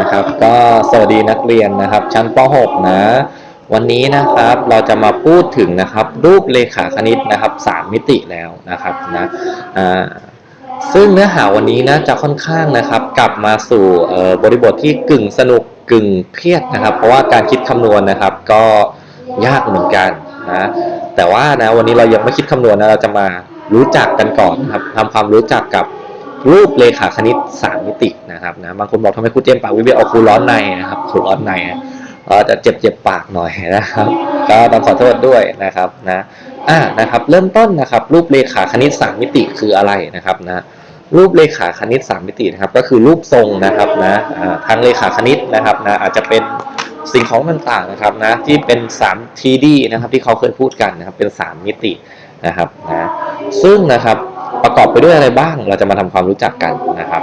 นะครับ ก็สวัสดีนักเรียนนะครับ ชั้นป .6 นะ วันนี้นะครับเราจะมาพูดถึงนะครับ รูปเลขาคณิตนะครับสามมิติแล้วนะครับนะซึ่งเนื้อหาวันนี้นะจะค่อนข้างนะครับ กลับมาสู่บริบทที่กึ่งสนุกกึ่งเครียดนะครับ เพราะว่าการคิดคำนวณนะครับ ก็ยากเหมือนกันนะแต่ว่านะวันนี้เรายังไม่คิดคำนวณนะเราจะมารู้จักกันก่อนนะครับทำความรู้จักกับ รูปเลขาคณิต3มิตินะครับนะบางคนบอกทำไมครูเจมปากวิเวเอาครูร้อนในนะครับครูร้อนในเอ่อจะเจ็บเจ็บปากหน่อยนะครับก็ต้องขอโทษด้วยนะครับนะอ่านะครับเริ่มต้นนะครับรูปเลขาคณิต3มิติคืออะไรนะครับนะรูปเลขาคณิต3มิตินะครับก็คือรูปทรงนะครับนะทางเลขาคณิตนะครับนะอาจจะเป็นสิ่งของต่างๆนะครับนะที่เป็น3 TD นะครับที่เขาเคยพูดกันนะครับเป็น 3 มิตินะครับนะซึ่งนะครับ ประกอบไปด้วยอะไรบ้าง เราจะมาทำความรู้จักกันนะครับ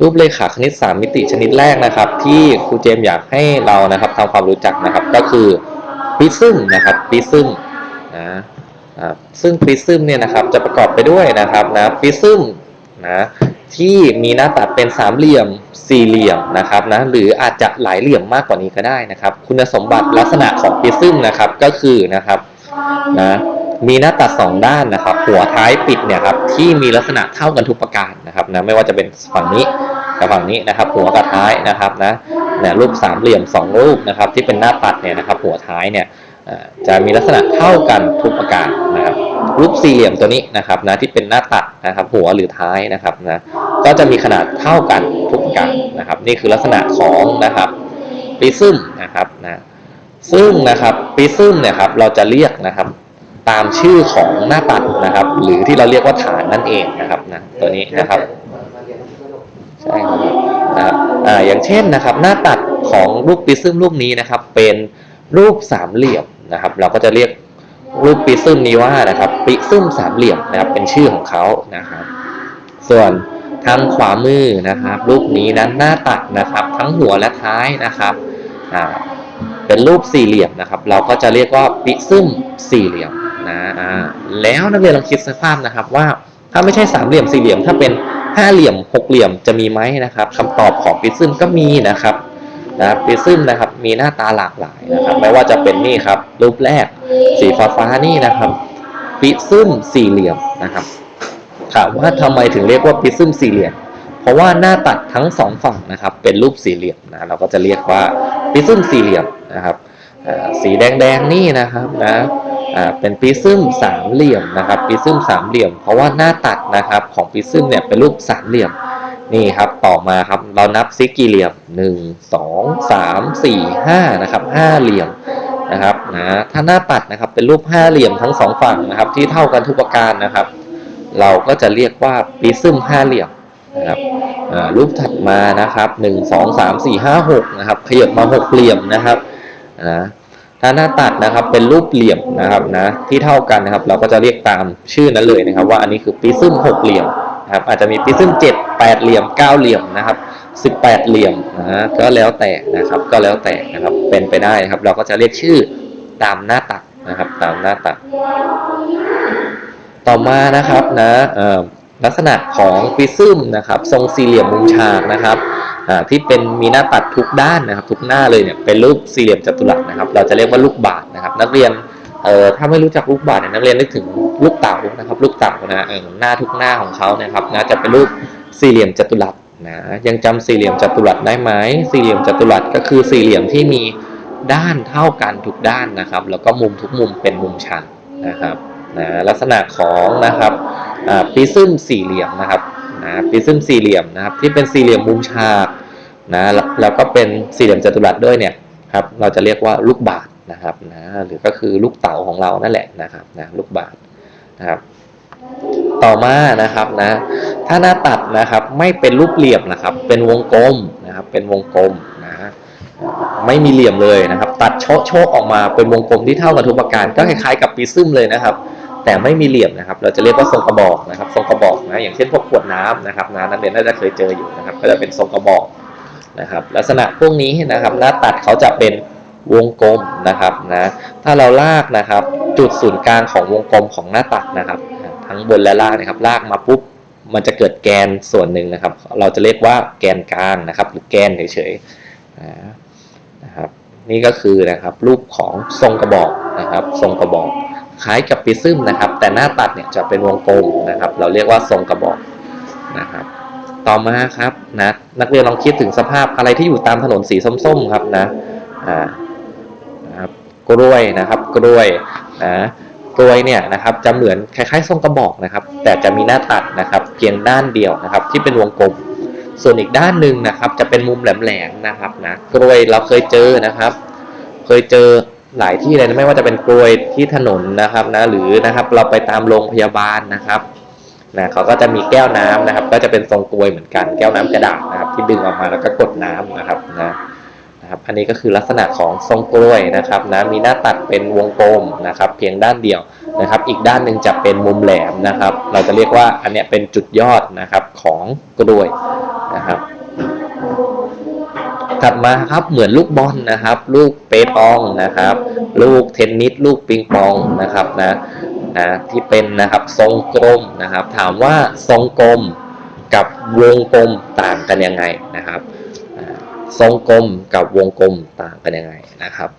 รูปเลขาคณิต 3 มิติชนิดแรกนะครับ ที่ครูเจมอยากให้เรานะครับทำความรู้จักนะครับ ก็คือพิซึมนะครับพิซึมนะซึ่งพิซึมเนี่ยนะครับจะประกอบไปด้วยนะครับนะพิซึมนะที่มีหน้าตัดเป็นสามเหลี่ยมสี่เหลี่ยมนะครับนะหรืออาจจะหลายเหลี่ยมมากกว่านี้ก็ได้นะครับ คุณสมบัติลักษณะของพิซึมนะครับก็คือนะครับนะ มีหน้าตัดสองด้านนะครับ หัวท้ายปิดเนี่ยครับที่มีลักษณะเท่ากันทุกประการนะครับนะไม่ว่าจะเป็นฝั่งนี้กับฝั่งนี้นะครับ หัวกับท้ายนะครับนะเนี่ยรูปสามเหลี่ยมสองรูปนะครับ ที่เป็นหน้าตัดเนี่ยนะครับ หัวท้ายเนี่ยจะมีลักษณะเท่ากันทุกประการนะครับ รูปสี่เหลี่ยมตัวนี้นะครับนะที่เป็นหน้าตัดนะครับ หัวหรือท้ายนะครับนะก็จะมีขนาดเท่ากันทุกประการนะครับ นี่คือลักษณะของนะครับปริซึมนะครับนะซึ่งนะครับปริซึมเนี่ยครับเราจะเรียกนะครับ ตามชื่อของหน้าตัดนะครับ หรือที่เราเรียกว่าฐานนั่นเองนะครับนะตัวนี้นะครับใช่ครับนะครับอ่าอย่างเช่นนะครับ หน้าตัดของรูปปิซึมรูปนี้นะครับ เป็นรูปสามเหลี่ยมนะครับ เราก็จะเรียกรูปปิซึมนี้ว่านะครับปิซึมสามเหลี่ยมนะครับ เป็นชื่อของเขานะครับ ส่วนทางขวามือนะครับ รูปนี้นั้นหน้าตัดนะครับ ทั้งหัวและท้ายนะครับอ่าเป็นรูปสี่เหลี่ยมนะครับ เราก็จะเรียกว่าปิซึมสี่เหลี่ยม แล้วนักเรียนลองคิดสภาพนะครับว่าถ้าไม่ใช่สามเหลี่ยมสี่เหลี่ยม ถ้าเป็นห้าเหลี่ยมหกเหลี่ยมจะมีไหมนะครับคำตอบของปริซึมก็มีนะครับนะปริซึมนะครับมีหน้าตาหลากหลายนะครับไม่ว่าจะเป็นนี่ครับรูปแรกสีฟ้าฟ้าๆนี่นะครับปริซึมสี่เหลี่ยมนะครับถามว่าทำไมถึงเรียกว่าปริซึมสี่เหลี่ยม เพราะว่าหน้าตัดทั้งสองฝั่งนะครับเป็นรูปสี่เหลี่ยมนะเราก็จะเรียกว่าปริซึมสี่เหลี่ยมนะครับสีแดงๆนี่นะครับนะ อ่าเป็นปริซึมสามเหลี่ยมนะครับปริซึมสามเหลี่ยม เพราะว่าหน้าตัดนะครับของปริซึมเนี่ยเป็นรูปสามเหลี่ยมนี่ครับต่อมาครับเรานับซิกี่เหลี่ยมหนึ่งสองสามสี่ห้านะครับห้าเหลี่ยมนะครับนะถ้าหน้าตัดนะครับเป็นรูปห้าเหลี่ยมทั้งสองฝั่งนะครับที่เท่ากันทุกประการนะครับ เราก็จะเรียกว่าปริซึมห้าเหลี่ยมนะครับอ่ารูปถัดมานะครับหนึ่งสองสามสี่ห้าหกนะครับขยับมาหกเหลี่ยมนะครับนะ ถ้าหน้าตัดนะครับเป็นรูปเหลี่ยมนะครับนะที่เท่ากันนะครับ เราก็จะเรียกตามชื่อนั้นเลยนะครับ ว่าอันนี้คือปริซึมหกเหลี่ยมนะครับอาจจะมีปริซึมเจ็ดแปดเหลี่ยมเก้าเหลี่ยมนะครับสิบแปดเหลี่ยมนะฮะก็แล้วแต่นะครับก็แล้วแต่นะครับเป็นไปได้นะครับ เราก็จะเรียกชื่อตามหน้าตัดนะครับ ตามหน้าตัด ต่อมานะครับนะเอ่อลักษณะของปริซึมนะครับ ทรงสี่เหลี่ยมมุมฉากนะครับ ที่เป็นมีหน้าตัดทุกด้านนะครับ ทุกหน้าเลยเนี่ยเป็นรูปสี่เหลี่ยมจัตุรัสนะครับ เราจะเรียกว่าลูกบาศก์นะครับ นักเรียนเอ่อถ้าไม่รู้จักลูกบาศก์เนี่ยนักเรียนนึกถึงลูกเต๋านะครับ ลูกเต๋านะหน้าทุกหน้าของเขานะครับนะจะเป็นรูปสี่เหลี่ยมจัตุรัสนะยังจำสี่เหลี่ยมจัตุรัสได้ไหมสี่เหลี่ยมจัตุรัสก็คือสี่เหลี่ยมที่มีด้านเท่ากันทุกด้านนะครับ แล้วก็มุมทุกมุมเป็นมุมชันนะครับนะลักษณะของนะครับปริซึมสี่เหลี่ยมนะครับ นะปริซึมสี่เหลี่ยมนะครับที่เป็นสี่เหลี่ยมมุมฉากนะแล้วก็เป็นสี่เหลี่ยมจัตุรัสด้วยเนี่ยครับเราจะเรียกว่าลูกบาศก์นะครับนะหรือก็คือลูกเต๋าของเรานั่นแหละนะครับนะลูกบาศก์นะครับต่อมานะครับนะถ้าหน้าตัดนะครับไม่เป็นรูปเหลี่ยมนะครับ เป็นวงกลมนะครับเป็นวงกลมนะไม่มีเหลี่ยมเลยนะครับ ตัดโชะโชะออกมาเป็นวงกลมที่เท่ากันทุกประการก็คล้ายๆกับปริซึมเลยนะครับ แต่ไม่มีเหลี่ยมนะครับ เราจะเรียกว่าทรงกระบอกนะครับ ทรงกระบอกนะ อย่างเช่นพวกขวดน้ำนะครับนะนักเรียนน่าจะเคยเจออยู่นะครับ ก็จะเป็นทรงกระบอกนะครับ ลักษณะพวกนี้นะครับหน้าตัดเขาจะเป็นวงกลมนะครับนะ ถ้าเราลากนะครับ จุดศูนย์กลางของวงกลมของหน้าตัดนะครับททั้งบนและล่างนะครับ ลากมาปุ๊บ มันจะเกิดแกนส่วนหนึ่งนะครับ เราจะเรียกว่าแกนกลางนะครับ หรือแกนเฉยๆอ่านะครับ นี่ก็คือนะครับรูปของทรงกระบอกนะครับ ทรงกระบอก คล้ายกับปิซึมนะครับ แต่หน้าตัดเนี่ยจะเป็นวงกลมนะครับ เราเรียกว่าทรงกระบอกนะครับ ต่อมาครับนะนักเรียนลองคิดถึงสภาพอะไรที่อยู่ตามถนนสีส้มๆครับนะอ่านะครับกล้วยนะครับกล้วยนะกล้วยเนี่ยนะครับจะเหมือนคล้ายๆทรงกระบอกนะครับ แต่จะมีหน้าตัดนะครับเพียงด้านเดียวนะครับ ที่เป็นวงกลม ส่วนอีกด้านหนึ่งนะครับ จะเป็นมุมแหลมๆนะครับนะกล้วยเราเคยเจอนะครับ เคยเจอ หลายที่เลยนะไม่ว่าจะเป็นกลวยที่ถนนนะครับนะหรือนะครับเราไปตามโรงพยาบาลนะครับนะเขาก็จะมีแก้วน้ำนะครับ ก็จะเป็นทรงกลวยเหมือนกันแก้วน้ำกระดาษนะครับ ที่ดึงออกมาแล้วก็กดน้ำนะครับนะนะครับ อันนี้ก็คือลักษณะของทรงกลวยนะครับนะมีหน้าตัดเป็นวงกลมนะครับ เพียงด้านเดียวนะครับ อีกด้านหนึ่งจะเป็นมุมแหลมนะครับ เราจะเรียกว่าอันนี้เป็นจุดยอดนะครับของกลวยนะครับ ถัดมาครับเหมือนลูกบอลนะครับ ลูกเปตองนะครับ ลูกเทนนิสลูกปิงปองนะครับนะนะที่เป็นนะครับทรงกลมนะครับ ถามว่าทรงกลมกับวงกลมต่างกันยังไงนะครับทรงกลมกับวงกลมต่างกันยังไงนะครับ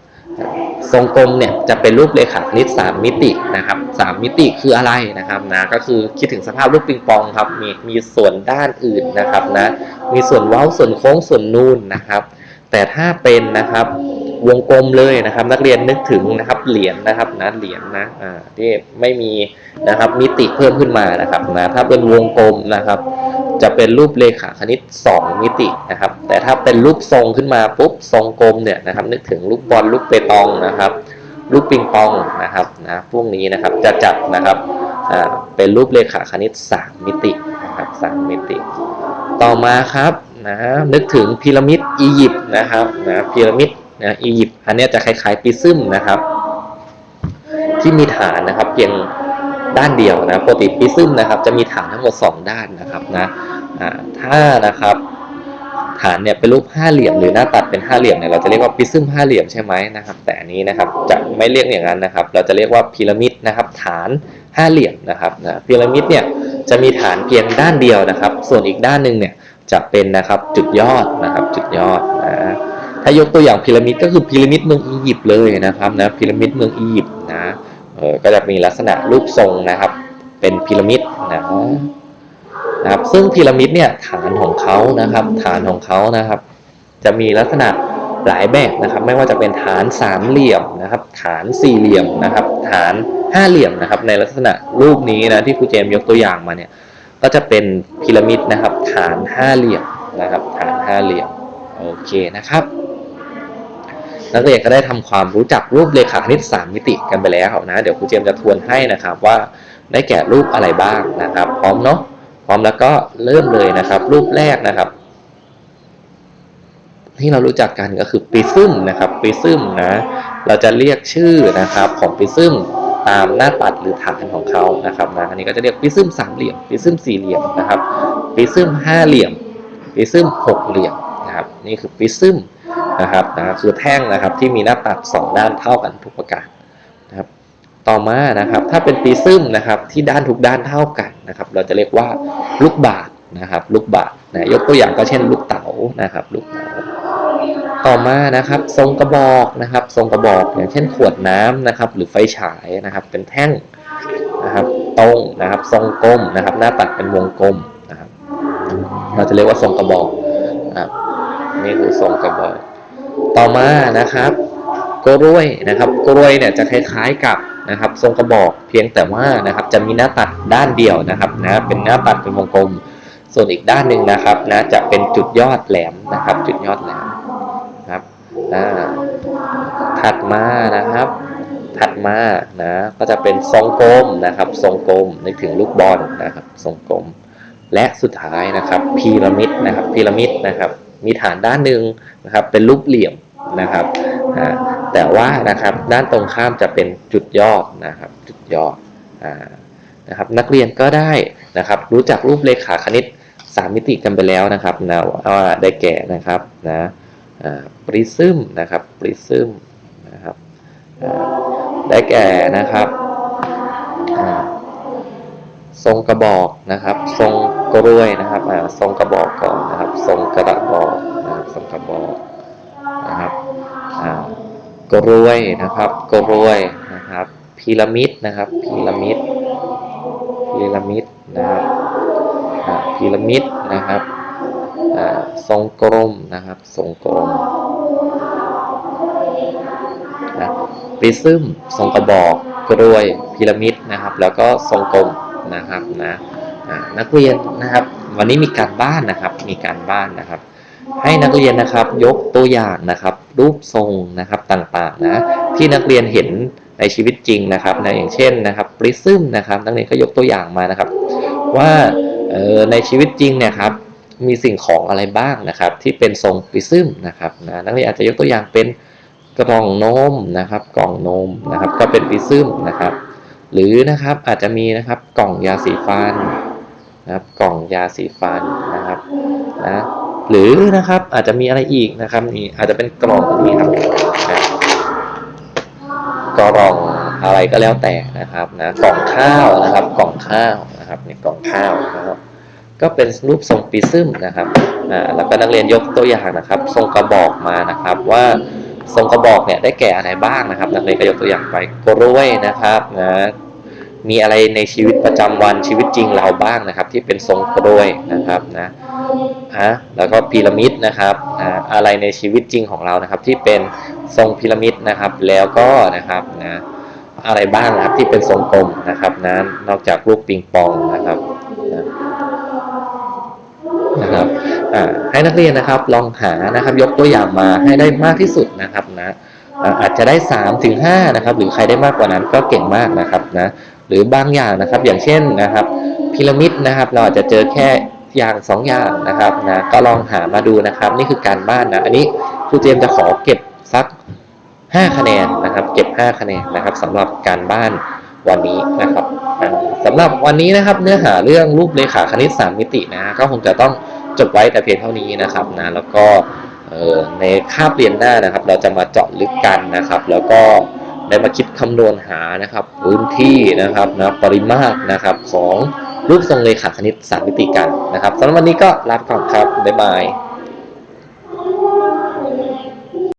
ทรงกลมเนี่ยจะเป็นรูปเรขาคณิต3มิตินะครับ3มิติคืออะไรนะครับนะก็คือคิดถึงสภาพลูกปิงปองครับมีมีส่วนด้านอื่นนะครับนะมีส่วนเว้าส่วนโค้งส่วนนูนนะครับ แต่ถ้าเป็นนะครับวงกลมเลยนะครับ นักเรียนนึกถึงนะครับเหรียญนะครับนะเหรียญนะอ่าที่ไม่มีนะครับมิติเพิ่มขึ้นมานะครับนะถ้าเป็นวงกลมนะครับ จะเป็นรูปเรขาคณิต 2 มิตินะครับ แต่ถ้าเป็นรูปทรงขึ้นมาปุ๊บทรงกลมเนี่ยนะครับ นึกถึงลูกบอลลูกเปตองนะครับ ลูกปิงปองนะครับนะพวกนี้นะครับจะจัดนะครับอ่าเป็นรูปเรขาคณิต 3 มิตินะครับ3มิติ ต่อมาครับนะนึกถึงพีระมิดอียิปต์นะครับนะพีระมิดนะอียิปต์อันนี้จะคล้ายๆปิซึมนะครับ ที่มีฐานนะครับเพียงด้านเดียวนะปกติปิซึมนะครับจะมีฐานทั้งหมด 2 ด้านนะครับนะ ถ้านะครับฐานเนี่ยเป็นรูปห้าเหลี่ยมหรือหน้าตัดเป็นห้าเหลี่ยมเนี่ยเราจะเรียกว่าปิซึมห้าเหลี่ยมใช่ไหมนะครับ แต่อันนี้นะครับจะไม่เรียกอย่างนั้นนะครับ เราจะเรียกว่าพีระมิดนะครับ ฐานห้าเหลี่ยมนะครับพีระมิดเนี่ยจะมีฐานเพียงด้านเดียวนะครับ ส่วนอีกด้านหนึ่งเนี่ยจะเป็นนะครับจุดยอดนะครับจุดยอดนะถ้ายกตัวอย่างพีระมิดก็คือพีระมิดเมืองอียิปต์เลยนะครับนะพีระมิดเมืองอียิปต์นะเออก็จะมีลักษณะรูปทรงนะครับ เป็นพีระมิดนะ นะครับซึ่งพีระมิดเนี่ยฐานของเขานะครับ ฐานของเขานะครับ จะมีลักษณะหลายแบบนะครับ ไม่ว่าจะเป็นฐานสามเหลี่ยมนะครับ ฐานสี่เหลี่ยมนะครับ ฐานห้าเหลี่ยมนะครับ ในลักษณะรูปนี้นะที่ครูเจมยกตัวอย่างมาเนี่ยก็จะเป็นพีระมิดนะครับ ฐานห้าเหลี่ยมนะครับ ฐานห้าเหลี่ยมโอเคนะครับนักเรียนก็ได้ทำความรู้จักรูปเรขาคณิต3มิติกันไปแล้วนะ เดี๋ยวครูเจมจะทวนให้นะครับว่าได้แก่รูปอะไรบ้างนะครับ พร้อมเนาะ ร้อมแล้วก็เริ่มเลยนะครับ รูปแรกนะครับ ที่เรารู้จักกันก็คือปริซึมนะครับปริซึมนะ เราจะเรียกชื่อนะครับของปริซึมตามหน้าตัดหรือฐานของเขานะครับนะอันนี้ก็จะเรียกปริซึมสามเหลี่ยมปริซึมสี่เหลี่ยมนะครับปริซึมห้าเหลี่ยมปริซึมหกเหลี่ยมนะครับ นี่คือปริซึมนะครับนะคือแท่งนะครับที่มีหน้าตัดสองด้านเท่ากันทุกประการนะครับ ต่อมานะครับ ถ้าเป็นปริซึมนะครับที่ด้านทุกด้านเท่ากันนะครับ เราจะเรียกว่าลูกบาศก์นะครับ ลูกบาศก์นะยกตัวอย่างก็เช่น ลูกเต๋านะครับ ลูกเต๋าต่อมานะครับ ทรงกระบอกนะครับ ทรงกระบอกอย่างเช่นขวดน้ำนะครับ หรือไฟฉายนะครับ เป็นแท่งนะครับตรงนะครับ ทรงกลมนะครับ หน้าตัดเป็นวงกลมนะครับ เราจะเรียกว่าทรงกระบอกนะครับนี่คือทรงกระบอก ต่อมานะครับกล้วยนะครับกล้วยเนี่ยจะคล้ายๆกับ นะครับทรงกระบอกเพียงแต่ว่านะครับจะมีหน้าตัดด้านเดียวนะครับนะเป็นหน้าตัดเป็นวงกลม ส่วนอีกด้านหนึ่งนะครับนะจะเป็นจุดยอดแหลมนะครับ จุดยอดแหลมครับอ่าถัดมานะครับ ถัดมานะก็จะเป็นทรงกลมนะครับ ทรงกลมนึกถึงลูกบอลนะครับ ทรงกลม และสุดท้ายนะครับพีระมิดนะครับพีระมิดนะครับ มีฐานด้านหนึ่งนะครับ เป็นรูปเหลี่ยมนะครับ แต่ว่านะครับด้านตรงข้ามจะเป็นจุดยอดนะครับจุดยอดนะครับนักเรียนก็ได้นะครับรู้จักรูปเรขาคณิต 3 มิติกันไปแล้วนะครับนะว่าได้แก่นะครับนะปริซึมนะครับปริซึมนะครับได้แก่นะครับทรงกระบอกนะครับ ทรงกล้วยนะครับทรงกระบอกก่อนนะครับ ทรงกระบอกนะครับทรงกระบอก กล้วยนะครับกล้วยนะครับพีระมิดนะครับพีระมิดพีระมิดนะครับพีระมิดนะครับทรงกลมนะครับทรงกลมนะปริซึมทรงกระบอกกล้วยพีระมิดนะครับ แล้วก็ทรงกลมนะครับนะนักเรียนนะครับ วันนี้มีการบ้านนะครับ มีการบ้านนะครับ ให้นักเรียนนะครับยกตัวอย่างนะครับ รูปทรงนะครับต่างๆนะที่นักเรียนเห็นในชีวิตจริงนะครับนะอย่างเช่นนะครับปริซึมนะครับนักเรียนก็ยกตัวอย่างมานะครับ ว่าในชีวิตจริงเนี่ยครับมีสิ่งของอะไรบ้างนะครับ ที่เป็นทรงปริซึมนะครับนะนักเรียนอาจจะยกตัวอย่างเป็นกล่องนมนะครับ กล่องนมนะครับ ก็เป็นปริซึมนะครับ หรือนะครับอาจจะมีนะครับกล่องยาสีฟันนะครับ กล่องยาสีฟันนะครับนะ หรือนะครับอาจจะมีอะไรอีกนะครับนี่อาจจะเป็นกล่องนี่ครับกล่องอะไรก็แล้วแต่นะครับนะกล่องข้าวนะครับกล่องข้าวนะครับเนี่ยกล่องข้าวนะครับ ก็เป็นรูปทรงปริซึมนะครับอ่าแล้วก็นักเรียนยกตัวอย่างนะครับ ทรงกระบอกมานะครับว่าทรงกระบอกเนี่ยได้แก่อะไรบ้างนะครับ นักเรียนก็ยกตัวอย่างไปกล้วยนะครับนะมีอะไรในชีวิตประจำวันชีวิตจริงเราบ้างนะครับ ที่เป็นทรงกล้วยนะครับนะ อะแล้วก็พีระมิดนะครับอ่าอะไรในชีวิตจริงของเรานะครับ ที่เป็นทรงพีระมิดนะครับ แล้วก็นะครับนะอะไรบ้างนะครับที่เป็นทรงกลมนะครับนะนอกจากลูกปิงปองนะครับนะนะครับอ่าให้นักเรียนนะครับลองหานะครับยกตัวอย่างมาให้ได้มากที่สุดนะครับนะอ่าอาจจะได้3ถึง5นะครับ หรือใครได้มากกว่านั้นก็เก่งมากนะครับนะหรือบางอย่างนะครับ อย่างเช่นนะครับพีระมิดนะครับ เราอาจจะเจอแค่ อย่างสองอย่างนะครับนะก็ลองหามาดูนะครับ นี่คือการบ้านนะอันนี้ครูเจมจะขอเก็บสัก 5 คะแนนนะครับ เก็บ 5 คะแนนนะครับสำหรับการบ้านวันนี้นะครับอ่าสำหรับวันนี้นะครับเนื้อหาเรื่องรูปเลขาคณิต 3 มิตินะก็คงจะต้องจบไว้แต่เพียงเท่านี้นะครับนะแล้วก็ในคาบเรียนหน้านะครับ เราจะมาเจาะลึกกันนะครับ แล้วก็ได้มาคิดคำนวณหานะครับพื้นที่นะครับนะปริมาตรนะครับของ รูปทรงเลขาคณิต3มิติกันนะครับสำหรับวันนี้ก็ลาไปก่อนครับบ๊ายบาย